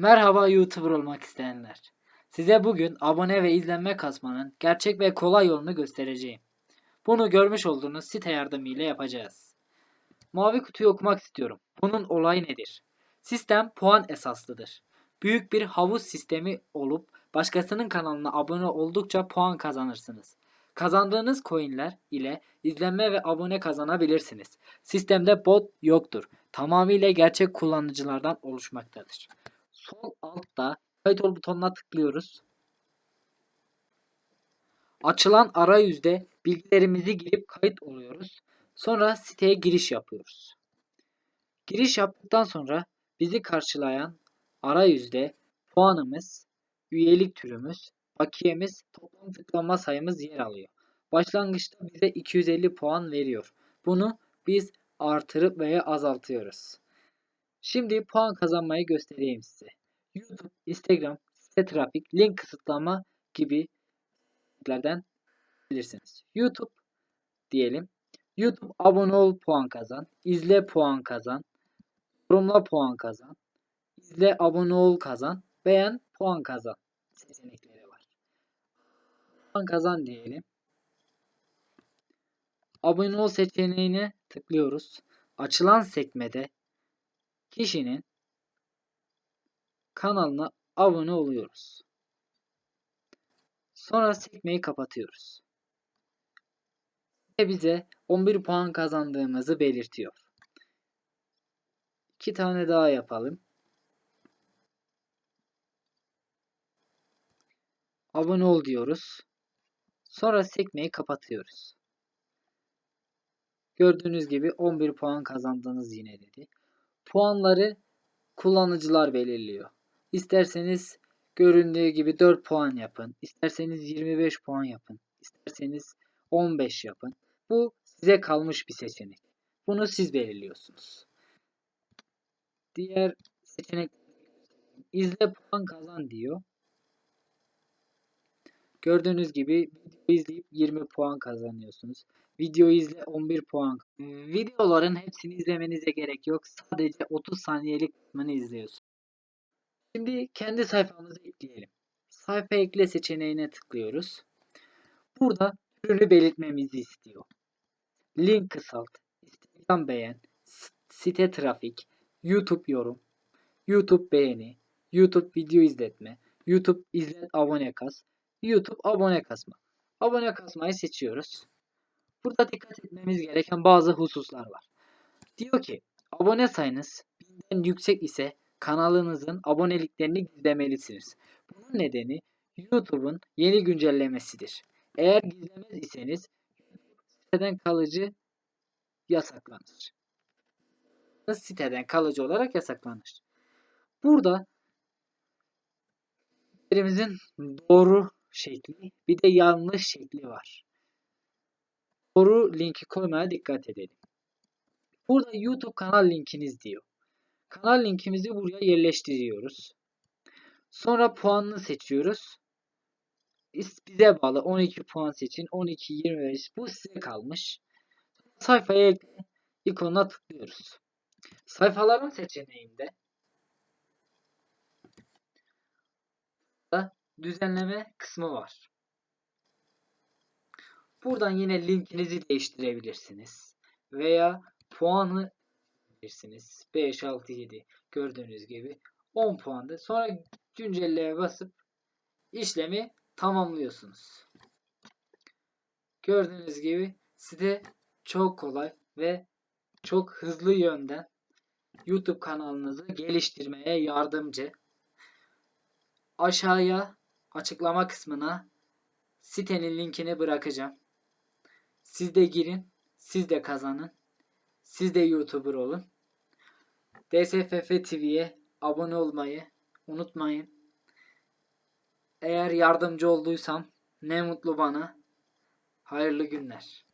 Merhaba YouTuber olmak isteyenler. Size bugün abone ve izlenme kasmanın gerçek ve kolay yolunu göstereceğim. Bunu görmüş olduğunuz site yardımıyla yapacağız. Mavi kutuyu okumak istiyorum. Bunun olayı nedir? Sistem puan esaslıdır. Büyük bir havuz sistemi olup başkasının kanalına abone oldukça puan kazanırsınız. Kazandığınız coinler ile izlenme ve abone kazanabilirsiniz. Sistemde bot yoktur. Tamamıyla gerçek kullanıcılardan oluşmaktadır. Sol altta kayıt butonuna tıklıyoruz. Açılan arayüzde bilgilerimizi girip kayıt oluyoruz. Sonra siteye giriş yapıyoruz. Giriş yaptıktan sonra bizi karşılayan arayüzde puanımız, üyelik türümüz, bakiyemiz, toplam tıklama sayımız yer alıyor. Başlangıçta bize 250 puan veriyor. Bunu biz artırıp veya azaltıyoruz. Şimdi puan kazanmayı göstereyim size. YouTube, Instagram, site trafik, link kısıtlama gibi lerden bilirsiniz. YouTube diyelim. YouTube abone ol puan kazan, izle puan kazan, yorumla puan kazan, izle abone ol kazan, beğen puan kazan seçenekleri var. Puan kazan diyelim. Abone ol seçeneğine tıklıyoruz. Açılan sekmede kişinin kanalına abone oluyoruz. Sonra sekmeyi kapatıyoruz. Ve bize 11 puan kazandığımızı belirtiyor. İki tane daha yapalım. Abone ol diyoruz. Sonra sekmeyi kapatıyoruz. Gördüğünüz gibi 11 puan kazandınız yine dedi. Puanları kullanıcılar belirliyor. İsterseniz göründüğü gibi 4 puan yapın. İsterseniz 25 puan yapın. İsterseniz 15 yapın. Bu size kalmış bir seçenek. Bunu siz belirliyorsunuz. Diğer seçenek izle puan kazan diyor. Gördüğünüz gibi video izleyip 20 puan kazanıyorsunuz. Video izle 11 puan. Videoların hepsini izlemenize gerek yok. Sadece 30 saniyelik kısmını izliyorsunuz. Şimdi kendi sayfamızı ekleyelim. Sayfa ekle seçeneğine tıklıyoruz. Burada türünü belirtmemizi istiyor. Link kısalt, Instagram beğen, site trafik, YouTube yorum, YouTube beğeni, YouTube video izletme, YouTube izlet abone kas, YouTube abone kasma. Abone kasmayı seçiyoruz. Burada dikkat etmemiz gereken bazı hususlar var. Diyor ki abone sayınız binden yüksek ise kanalınızın aboneliklerini gizlemelisiniz. Bunun nedeni YouTube'un yeni güncellemesidir. Eğer gizlemez iseniz siteden kalıcı yasaklanır. Siteden kalıcı olarak yasaklanır. Burada elimizin doğru şekli bir de yanlış şekli var. Doğru linki koymaya dikkat edelim. Burada YouTube kanal linkiniz diyor. Kanal linkimizi buraya yerleştiriyoruz. Sonra puanını seçiyoruz. Bize bağlı 12 puan seçin. 12, 25 bu size kalmış. Sayfaya ikonuna tıklıyoruz. Sayfaların seçeneğinde düzenleme kısmı var. Buradan yine linkinizi değiştirebilirsiniz. Veya puanı verirsiniz. 5, 6, 7 gördüğünüz gibi 10 puandı. Sonra güncelleye basıp işlemi tamamlıyorsunuz. Gördüğünüz gibi site çok kolay ve çok hızlı yönden YouTube kanalınızı geliştirmeye yardımcı. Aşağıya açıklama kısmına sitenin linkini bırakacağım. Siz de girin, siz de kazanın. Siz de YouTuber olun. DSFF TV'ye abone olmayı unutmayın. Eğer yardımcı olduysam ne mutlu bana. Hayırlı günler.